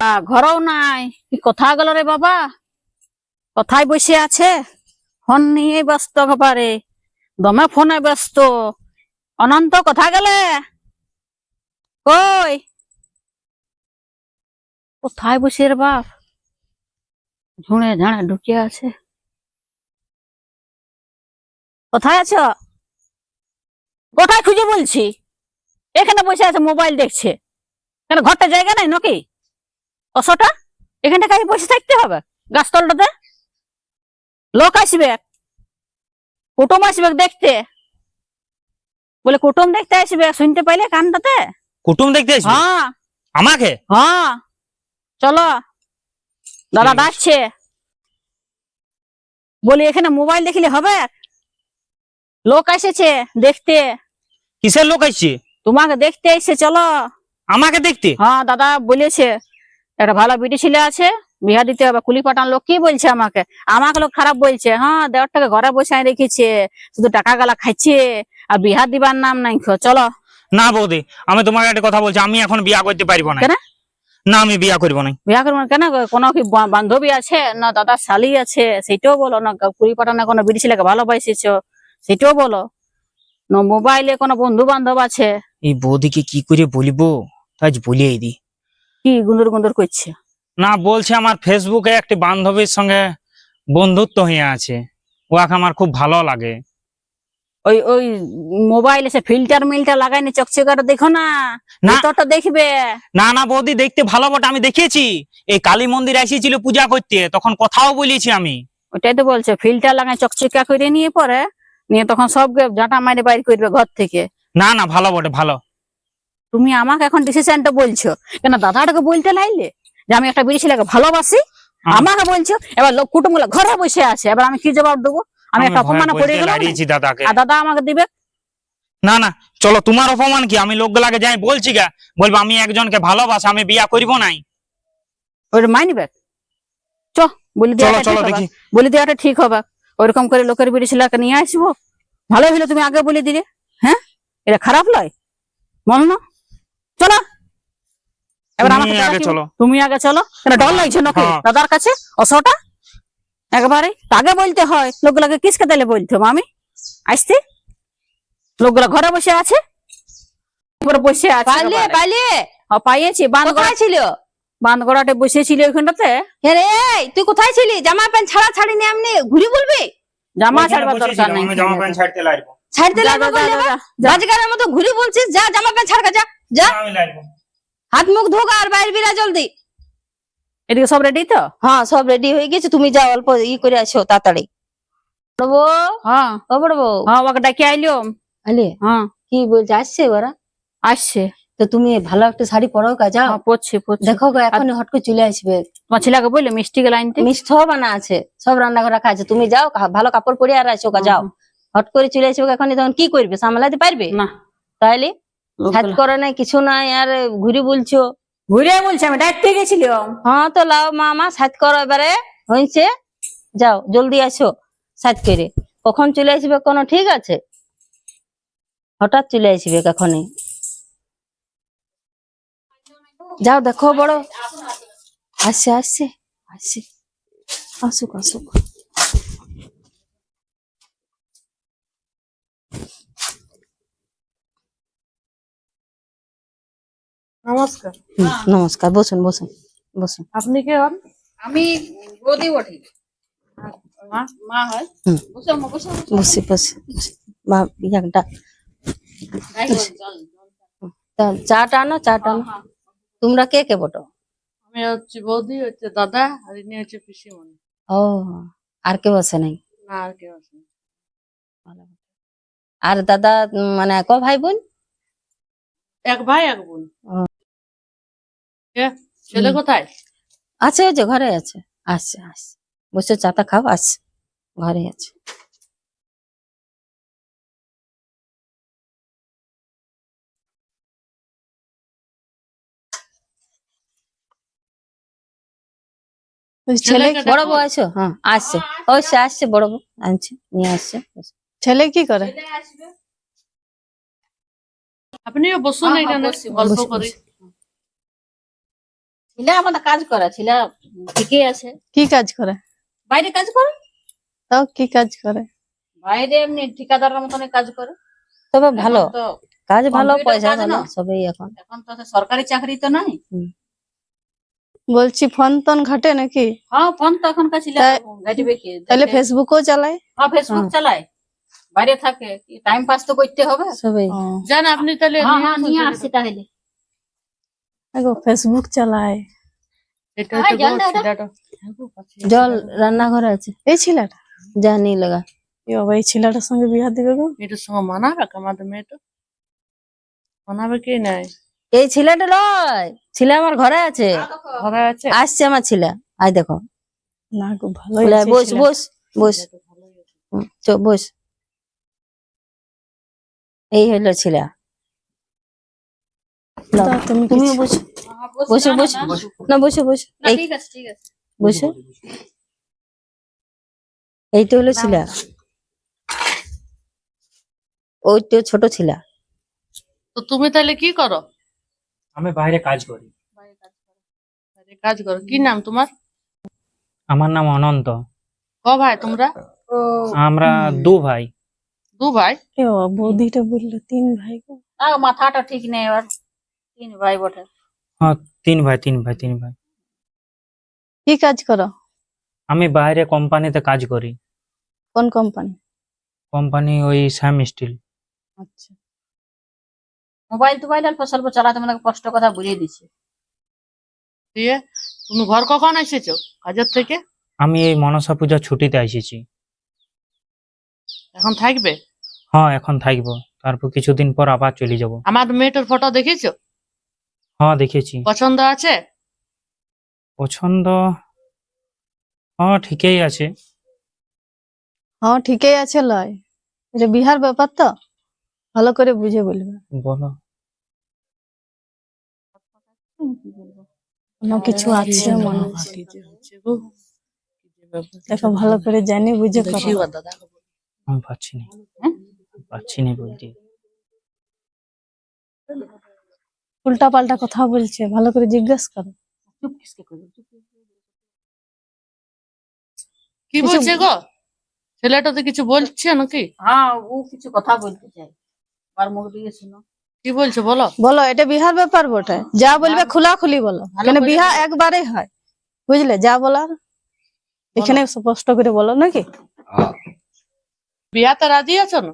ঘরেও নাই। কোথা গেল রে বাবা? কোথায় বসে আছে। ফোন নিয়ে ব্যস্ত একেবারে দমে ফোনে ব্যস্ত। অনন্ত, কথা গেলে? কই? কোথায় বসে রে বাপ? ঝুড়ে ঝাড়ে ঢুকে আছে। কোথায় আছো? কোথায় খুঁজে বলছি? এখানে বসে আছে, মোবাইল দেখছে। কেন ঘরটা জায়গা নাই নাকি? অশোটা এখানটা কাছে বসে থাকতে হবে। গাছতলটাতে। লোক আসবে। কুটুম আসবে দেখতে। বলে কুটুম দেখতে আসবে? শুনতে পাইলে কানটাতে? কুটুম দেখতে আসবি? হ্যাঁ। আমাকে? হ্যাঁ। চলো। দাদা ডাকছে। বলি এখানে মোবাইল দেখিলে হবে? লোক এসেছে দেখতে। কিসের লোক আসছে? তোমাকে দেখতে এসে চলো। আমাকে দেখতে? হ্যাঁ দাদা বলেছে। একটা ভালো বিটি ছেলে আছে বিহা দিতে হবে কুলি পাঠান লোক কি বলছে আমাকে? আমাকে লোক খারাপ বলছে হ্যাঁ দেওয়ারটাকে ঘরে বসায় রেখেছে শুধু টাকা গালা খাইছে আর বিহা দিবার নাম নাই চলো। না বৌদি আমি তোমাকে একটা কথা বলছি আমি এখন বিয়া করতে পারব না? না আমি বিয়া করব না। বিয়া করব না কেন? কোনো কি বান্ধবী আছে না দাদা শালি আছে সেটাও বলো না কুড়ি পাঠানে কোনো বিটি ছেলেকে ভালোবাসিছ সেটাও বলো। না মোবাইলে কোনো বন্ধু বান্ধব আছে। এই বৌদিকে কি করে বলিবো? আজ বলিয়ে দি কি গুন্দুর গুন্দুর করছে? না বলছে আমার ফেসবুকে একটি বান্ধবীর সঙ্গে বন্ধুত্ব হয়ে আছে। ওয়াকে আমার খুব ভালো লাগে। ওই ওই মোবাইলে সে ফিল্টার মিল্টার লাগাইনি চকচকাটা দেখো না। না। ভিতরটা দেখবে। না না বৌদি দেখতে ভালো বটে আমি দেখেছি এই কালী মন্দির এসেছিল পূজা করতে তখন কথাও বলেছি আমি। ওটাই তো বলছে ফিল্টার লাগাই চকচকা করে নিয়ে পরে নিয়ে তখন সবকে জাটা মারে বাইর করবে ঘর থেকে। না না ভালো বটে ভালো। তুমি আমাকে এখন ডিসিশনটা বলছো। কেন দাদাটাকে বলতে লাইলে যে আমি একটা বিড়ি ছেলেকে ভালোবাসি আমাকে বলছো এবার লোক কুটুম ঘরে বসে আছে এবার আমি কি জবাব দেবো? আমি একটা অপমানে বলতে গেলাম। আর দাদা আমাকে দিবে? না না চলো তোমার অপমান কি? আমি লোকগুলাকে যাই বলছি গা। বলব আমি একজনকে ভালোবাসি আমি বিয়া করব নাই। ওটা মাইনিবে চ বলি চলো দেওয়াটা চলো ঠিক হবে। দেখি। বলি দেওয়াটা ঠিক হবে। ওইরকম করে লোকের বিড়ি ছেলেকে নিয়ে আসব? ভালো হলো তুমি আগে বলে দিলে হ্যাঁ? এটা খারাপ লয়? বল না। চলো। এবার আমাকে তুমি আগে চলো। তুমি আগে চলো। কেন ডর লাগছে নাকি? হ্যাঁ। দাদার কাছে? অসটা একবারে? আগে বলতে হয় লোকগুলাকে কিসকে দিলে বলতে আমি আসতে? লোকগুলা ঘরে বসে আছে? উপরে বসে পাইয়েছি ছিল? বাঁধগড়াটে বসেছিল ওইখানটাতে রে তুই কোথায় ছিলি? জামা প্যান্ট ছাড়া ছাড়ি নি এমনি? ঘুরি বলবি? জামা ছাড়বার দরকার নেই। আমি জামা প্যান্ট ছাড়তে লাগবো লাগবে। রাজগারের মতো ঘুরি বলছিস? যা জামা প্যান্ট ছাড় যা। যা। আমি লাগবো হাত মুখ ধোগা আর বাইরে বিরা জলদি। এদিকে সব রেডি তো? হ্যাঁ সব রেডি হয়ে গেছে। তুমি যাও অল্প ই করে আসো তাড়াতাড়ি। বড়বো হ্যাঁ। ও বড়বো হ্যাঁ ওকে ডাকে আইলো। আলে হ্যাঁ। কি বলছে? আসছে ওরা? আসছে। তো তুমি ভালো একটা শাড়ি পরাও কা যাও। হ্যাঁ পড়ছে পড়ছে দেখো গো এখনই হট করে চলে আসবে। তোমার ছেলেকে বললে মিষ্টি গুলো আনতে? মিষ্টি সব আনা আছে। সব রান্নাঘর রাখা আছে। তুমি যাও ভালো কাপড় পরে আর আসো গা, যাও। হট করে চলে আসবে এখন তখন কি করবে? সামলাতে পারবে? না। তাইলে হাত করে নাই কিছু নাই আর ঘুরি বলছো। ঘুরে বলছে আমি ডাকতে গেছিলাম হ্যাঁ তো লাও মামা সাত করো এবারে হয়েছে যাও জলদি আসো সাত করে। কখন চলে আসবে কোনো ঠিক আছে? হঠাৎ চলে আসবে কখনই। যাও দেখো বড়। আসছে আসছে আসছে। আসুক আসুক। নমস্কার। নমস্কার বসুন বসুন বসুন। আপনি কে হন? আমি বৌদি বটি। মা? মা হয়। বসো মা, বসো বসো। বসি বসি। ইয়াটা। চা টানো চা টানো তোমরা কে কে বটো? আমি হচ্ছে বৌদি হচ্ছে দাদা আর ইনি হচ্ছে পিসিমণি। ও আর কেউ আছে নাই? না আর কেউ আছে আর দাদা মানে ক ভাই বোন? এক ভাই এক বোন? ছেলে কোথায়? আছে ওই যে ঘরে আছে। আসছে আসছে। বসে চাটা খাও আসছে। ঘরে আছে। ছেলে বড় বউ আছো? হ্যাঁ আসছে। আসছে বড় বউ। আনছে নিয়ে আসছে ছেলে কি করে? আপনিও বসুন হ্যাঁ, হ্যাঁ, এখানে বসি, গল্প করি। ছেলে আমাদের কাজ করে ছেলে ঠিকই আছে। কি কাজ করে? বাইরে কাজ করে? তাও কি কাজ করে? বাইরে এমনি ঠিকাদারের মতন কাজ করে। তবে ভালো। তো কাজ ভালো পয়সা ভালো সবই এখন। এখন তো সরকারি চাকরি তো নাই। বলছি ফোন টন ঘাটে নাকি? হ্যাঁ ফোন তো কি তাহলে ফেসবুকও চালায়? হ্যাঁ ফেসবুক হ্যাঁ। চালায়। বাইরে থাকে। টাইম পাস তো করতে হবে। সবই। যান আপনি তাহলে হ্যাঁ নিয়ে হ্যাঁ। আসছি তাহলে। দেখো ফেসবুক চালায় এটা হ্যাঁ, হচ্ছে জল। জল রান্নাঘরে আছে। এই ছেলেটা? নিয়ে লাগা এ বাবা এই ছেলেটার সঙ্গে বিয়া দিবে গো? এটার সঙ্গে মানাবে আমাদের মেয়েটা। মানাবে কি নাই এই ছেলেটা নয় ছেলে আমার ঘরে আছে। ঘরে আছে? আসছে আমার ছেলে। আই দেখো। না গো ভালো বস বস বস। চ বস। এই হলো ছেলে। তুমি তুমি বসো। বসো, বসো না, না, বসো। না। না বসো বসো। না, এই ঠিক আছে ঠিক আছে। বসো। এই হলো ছেলে। ওই ছোট ছেলে। তো তুমি তাহলে কি করো? আমি বাইরে কাজ করি। কাজ করো। কি নাম তোমার? আমার নাম অনন্ত। ক ভাই তোমরা? আমরা দু ভাই। দু ভাই? বৌদিটা বলল তিন ভাই মাথাটা ঠিক নেই এবার। তিন ভাই বটে। হ্যাঁ তিন ভাই তিন ভাই তিন ভাই। কি কাজ করো? আমি বাইরে কোম্পানিতে কাজ করি। কোন কোম্পানি? কোম্পানি ওই শ্যাম স্টিল। আচ্ছা। মোবাইল টোবাইল অল্প স্বল্প চালাতে মানে কষ্ট কথা বুঝিয়ে দিচ্ছে। দিয়ে তুমি ঘর কখন এসেছ? কাজের থেকে? আমি এই মনসা পূজা ছুটিতে এসেছি। এখন থাকবে? হ্যাঁ এখন থাকব। তারপর কিছুদিন পর আবার চলে যাব। আমার মেয়েটার ফটো দেখেছ হ্যাঁ দেখেছি। পছন্দ আছে? পছন্দ? হ্যাঁ ঠিকই আছে। হ্যাঁ ঠিকই আছে লয়। এটা বিহার ব্যাপার তো। ভালো করে বুঝে বলবে। বলো। অন্য কিছু আছে মনে হচ্ছে। দেখো ভালো করে জানি বুঝে করো। আমি পাচ্ছি না। পাচ্ছি না বলতে। উল্টা পাল্টা কথা বলছে ভালো করে জিজ্ঞেস করো। চুপ কিসকে করবে? কি বলছে গো? ছেলেটা তো কিছু বলছে নাকি? হ্যাঁ ও কিছু কথা বলতে চাই আর মুখ দিয়ে শুনো। কি বলছে বলো? বলো এটা বিহার ব্যাপার বটে। যা বলবে খোলা খুলি বলো। করে বিহা একবারে হয়। বুঝলে যা বলার। এখানে স্পষ্ট করে বলো নাকি? বিয়াতে রাজি আছো না?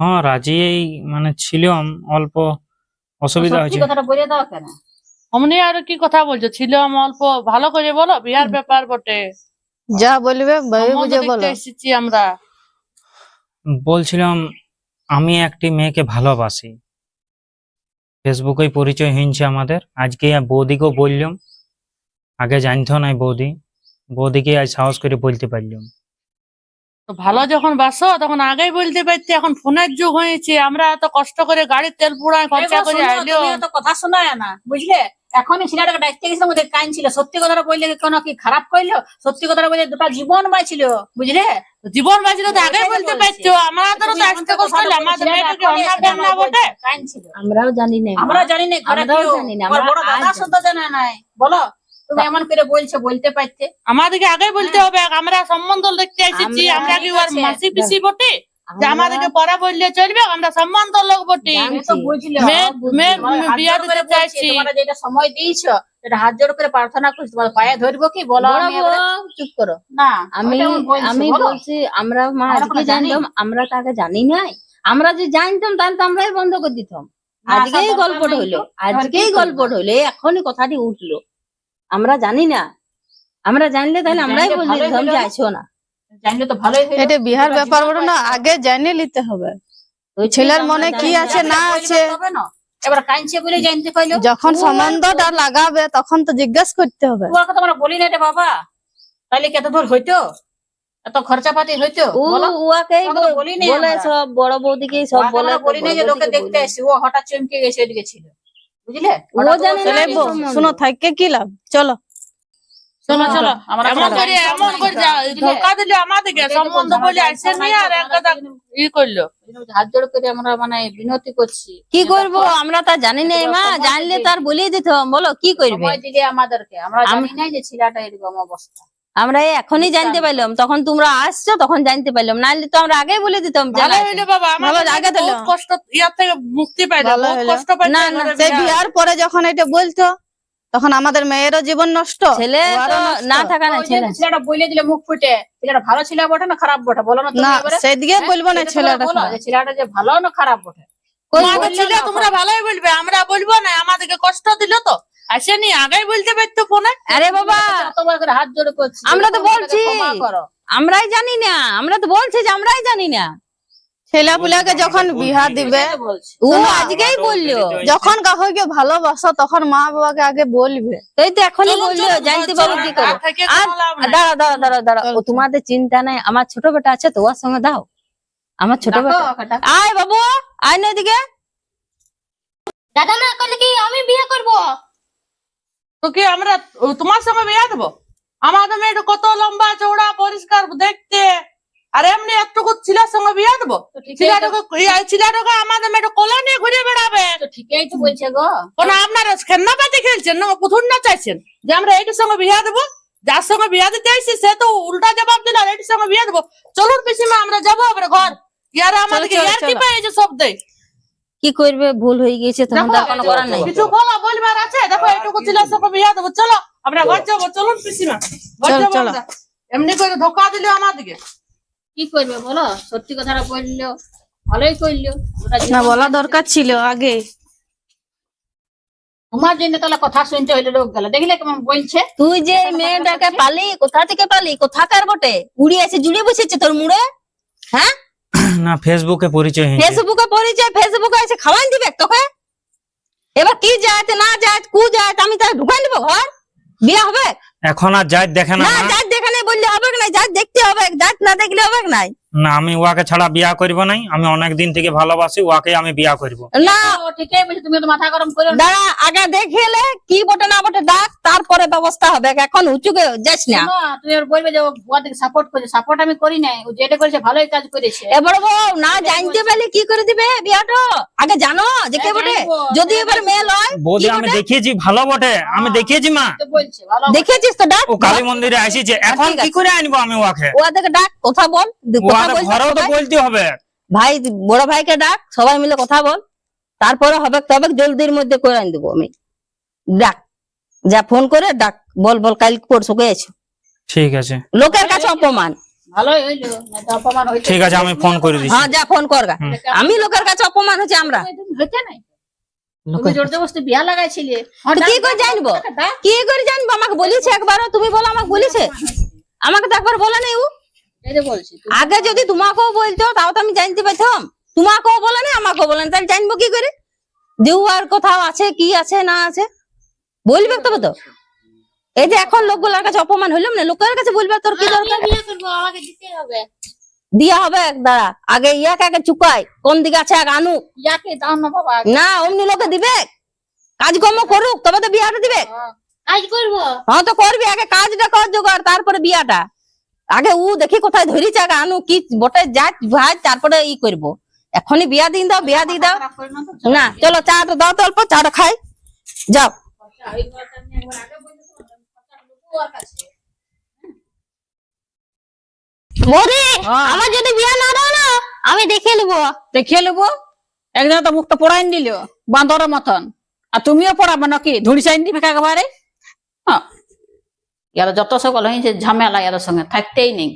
হ্যাঁ রাজি এই মানে ছিলাম অল্প অসুবিধা হয়েছে। কথাটা বলে দাও কেন? অমনি আর কি কথা বলছো? ছিল আমি অল্প ভালো করে বলো বিয়ার ব্যাপার বটে। যা বলবে বুঝে বলো। এসেছি আমরা। বলছিলাম আমি একটি মেয়েকে ভালোবাসি। ফেসবুকে পরিচয় হয়েছে আমাদের। আজকে বৌদিকেও বললাম। আগে জানতো না বৌদি। বৌদিকে আজ সাহস করে বলতে পারলাম। তো ভালো যখন বাসো তখন আগেই বলতে পারতে এখন ফোনের যুগ হয়েছে আমরা এত কষ্ট করে গাড়ির তেল পুরায় খরচা করে শোনো, আইলেও তুমি কথা শোনায় না বুঝলে? এখনই ছেলেটাকে ডাকতে গেছিলাম ওদের কাইন ছিল। সত্যি কথাটা বললে কোনো কি খারাপ কইলো? সত্যি কথাটা বললে দুটা জীবন বাঁচিল বুঝলে? জীবন বাঁচলে তো আগেই বলতে বলছি। পারছ আমাদের তো আসতে কষ্ট হলে আমাদের মেয়েটাকে এখনই অন্য এসে না আমার বটে। কাইন ছিল। আমরাও জানি না আমরা জানি না ঘরে আমরাও জানি না, বড় দাদা শুদ্ধ জানে নাই। বলো? তুমি এমন করে বলছো বলতে পারতে। আমাদেরকে আগেই বলতে হবে আমরা সম্বন্ধ দেখতে এসেছি আমরা- কি ওর মাসি পিসি বটে? যে আমাদেরকে পড়া বললে চলবে আমরা সম্বন্ধ লোক বটে। বিয়া দিতে চাইছি। যেটা সময় দিয়েছ সেটা হাত জোড় করে প্রার্থনা করছি। তোমার পায়ে ধরবো কি? বলো চুপ করো। না আমি বলছি, আমি বলছি আমরা মা আজকে জানতাম আমরা তো আগে জানি নাই। আমরা যে জানতাম তাহলে তো আমরাই বন্ধ করে দিতাম। আজকেই আসার গল্প হইল। আজকেই করব? গল্প হইল। এখনই কথাটি উঠল। আমরা জানি না। আমরা জানলে তাহলে আমরাই বলে যে। আসো না। জানলে তো ভালোই হইল। এটা বিহার ব্যাপার বটে না আগে জানে নিতে হবে। ওই ছেলের মনে কি আছে না আছে? এবার কাঁদছে বলে জানতে পাইলো যখন সম্বন্ধটা লাগাবে তখন তো জিজ্ঞেস করতে হবে। তোমার কথা আমরা বলি না রে বাবা। তাহলে কত দূর হইতো? এত খরচাপাতি হইতো? বলো? তো বল- বলিনি বলে সব বড় বৌদিকেই সব বলে বলি না যে লোকে দেখতে। এসে ও হঠাৎ চমকে গেছে এদিকে ছিল। বুঝলে? ও জানে না চলে তাহলে কি এসেছে। বউ, সম্বন্ধ। শুনো থাককে কি লাভ? চলো। চলো চলো আমরা এমন করে এমন করে ধোকা দিলে আমাদেরকে সম্বন্ধ বলে আসে নিয়ে আর এক ই করল। হাত জোড় করে আমরা মানে বিনতি করছি। কি করব? আমরা তা জানি না মা। জানলে তার বলিয়ে দিত বলো কি করবে? দিলে আমাদেরকে। আমরা আম- জানি না যে ছিলাটা এরকম অবস্থা। আমরা এখনই জানতে পারলাম তখন তোমরা আসছো তখন জানতে পারলাম। নাহলে তো আমরা আগেই বলে দিতাম। বিয়ার পরে যখন এটা বলতো তখন আমাদের মেয়েরও জীবন নষ্ট। ছেলে। না থাকা না ছেলে। ছেলেটা বলে দিলে মুখ ফুটে ছেলেটা ভালো ছিল বটে না খারাপ বটে বলো না তুমি না সেদিকে হ্যাঁ? বলব না ছেলেটা ছেলেটা যে ভালো না খারাপ বটে। তোমরা ভালোই বলবে আমরা বলব না আমাদেরকে কষ্ট দিল তো। আসেনি আগেই বলতে পারতো ফোনে? আরে বাবা কতবার করে হাত জোড়ে করছি। আমরা তো বলছি। আমরাই জানি না আমরা তো বলছি যে আমরাই জানি না। ছেলে পুলাকে যখন বিহা দিবে ও আজকেই বলল। যখন কাউকে ভালোবাসো তখন মা বাবাকে আগে বলবে। এই তো এখনই বলল জানতে পারব কি করে। দাঁড়া দাঁড়া দাঁড়া দাঁড়া ও তোমাদের চিন্তা নাই আমার ছোট বেটা আছে তো ওর সঙ্গে দাও। আমার ছোট বেটা। আয় বাবু আয় না এদিকে। দাদা না করলে কি আমি বিয়ে করব? তো কি আমরা তোমার সঙ্গে বিয়ে দেবো? আমাদের মেয়েটা কত লম্বা চৌড়া পরিষ্কার দেখতে। আর এমনি একটুকু ছেলের সঙ্গে বিয়ে দেবো? ছেলেটাকে আমাদের মেয়েটা কোলে নিয়ে ঘুরে বেড়াবে। ঠিকই তো বলছে গো। কোন আপনারা খেলনা পাতি খেলছেন না পুতুল না চাইছেন যে আমরা এইটার সঙ্গে বিয়ে দেবো যার সঙ্গে বিয়ে দিতে আইসি সে তো উল্টা জবাব দিল আর এইটার সঙ্গে বিয়ে দেবো। চলুন পিসিমা আমরা যাব আমরা ঘর। ইয়ার আমাদেরকে ইয়ার কি চলো। পেয়েছে সব দেয় কি করবে? ভুল হয়ে গেছে তখন তো কোনো করার নাই। কিছু বলো বলবার আছে। দেখো এইটুকু ছেলের সঙ্গে বিয়ে দেবো। চলো আমরা ঘর যাব চলুন পিসিমা ঘর যাব চলো। এমনি করে ধোকা দিলে আমাদেরকে কি করবে বলো? সত্যি কথাটা বলল। ভালোই করল। না বলা দরকার ছিল আগে। তোমার জন্য তাহলে কথা শুনতে হইলে লোক গেল। দেখলে কেমন বলছে? তুই যে মেয়েটাকে পালি কোথা থেকে পালি? কোথাকার বটে? উড়ে এসে জুড়ে বসেছে তোর মুড়ে? হ্যাঁ? না ফেসবুকে পরিচয় হয়েছে। ফেসবুকে পরিচয় ফেসবুকে এসে খাওয়াই দিবে তোকে? এবার কি যায় না যায় কু যায় আমি তার ঢুকাই দিব ঘর? বিয়ে হবে? এখন আর যাই দেখে না না দেখে নাই বললে হবে না যার দেখতে হবে জাত না দেখলে হবে নাই? না আমি ওয়াকে ছাড়া বিয়া করব নাই। আমি অনেক দিন থেকে ভালোবাসি ওয়াকে আমি বিয়া করব। না। ঠিকই বলছে তুমি তো মাথা গরম করো না। দাঁড়া আগে দেখেলে কি বটে না বটে ডাক তারপরে ব্যবস্থা হবে। এখন উঁচুকে যাস না। শোনো, তুমি ওর বলবে যে ও বুয়াদিকে সাপোর্ট করছে। সাপোর্ট আমি করি নাই। ও যেটা করেছে ভালোই কাজ করেছে। এবার বউ না জানতে পারলে কি করে দিবে বিয়াটা? আগে জানো যে কে হ্যাঁ, বটে। যদি এবার মেয়ে লয় বৌদি আমি দেখিয়েছি ভালো বটে। আমি দেখিয়েছি মা। তো বলছে ভালো দেখেছিস তো ডাক। ও কালী মন্দিরে আসিছে। এখন কি করে আনব আমি ওয়াকে ওদেরকে ডাক কথা বল কথা বলতে ঘরেও তো বলতে হবে। ভাই বড় ভাইকে ডাক সবাই মিলে কথা বল। তারপরে হবে তবে জলদির মধ্যে করে আনি দেবো আমি। ডাক যা ফোন করে ডাক বল বল কাল পরশু গেছো ঠিক আছে। লোকের কাছে অপমান। ভালোই হইল না তো অপমান হইতে ঠিক আছে আমি ফোন করে দিচ্ছি। হ্যাঁ যা ফোন কর আমি লোকের কাছে অপমান হচ্ছে আমরা। কি করে জানব? কি করে জানব? আমাকে বলেছে একবারও? তুমি বলো আমাকে বলেছে? আমাকে তো একবার বলে নেই আগে যদি তোমাকেও বলতো তাও তো আমি জানতে পারতাম। তোমাকেও বলে না আমাকেও বলে না। তাহলে জানব কি করে? যে আর কোথাও আছে কি আছে না আছে? বলবে তবে তো। এই যে এখন লোকগুলোর কাছে অপমান হইলাম না লোকের কাছে বলবে তোর কি দরকার? দিয়া হবে। এক দাঁড়া। আগে ইয়াকে আগে চুকাই কোন দিকে আছে ইয়াকে দাও না বাবা। না অমনি লোকে দিবে। কাজকর্ম করুক তবে তো বিয়াটা দিবে। আজ করব। হ্যাঁ তো করবি আগে কাজটা কর জোগাড় তারপরে বিয়াটা। আগে ও দেখি কোথায় ধরিছে আগে আনু কি বটে যা ভাই তারপরে ই করব। এখনই বিয়া দিন দাও বিয়া দিয়ে দাও। না তো, চলো চাটা দাও তো অল্প চাটা খাই। যাও। কাছে। বৌদি আমার যদি বিয়া না দাও না আমি দেখে নেব। দেখিয়ে নেব? একজন তো মুখটা পড়াই দিল বাঁদরের মতন। আর তুমিও পড়াবে নাকি? ধুড়ি চাইন দিবে একেবারে হ্যাঁ। ইয়ার যত সকল হয়েছে ঝামেলা ইয়াদের সঙ্গে থাকতেই নেই।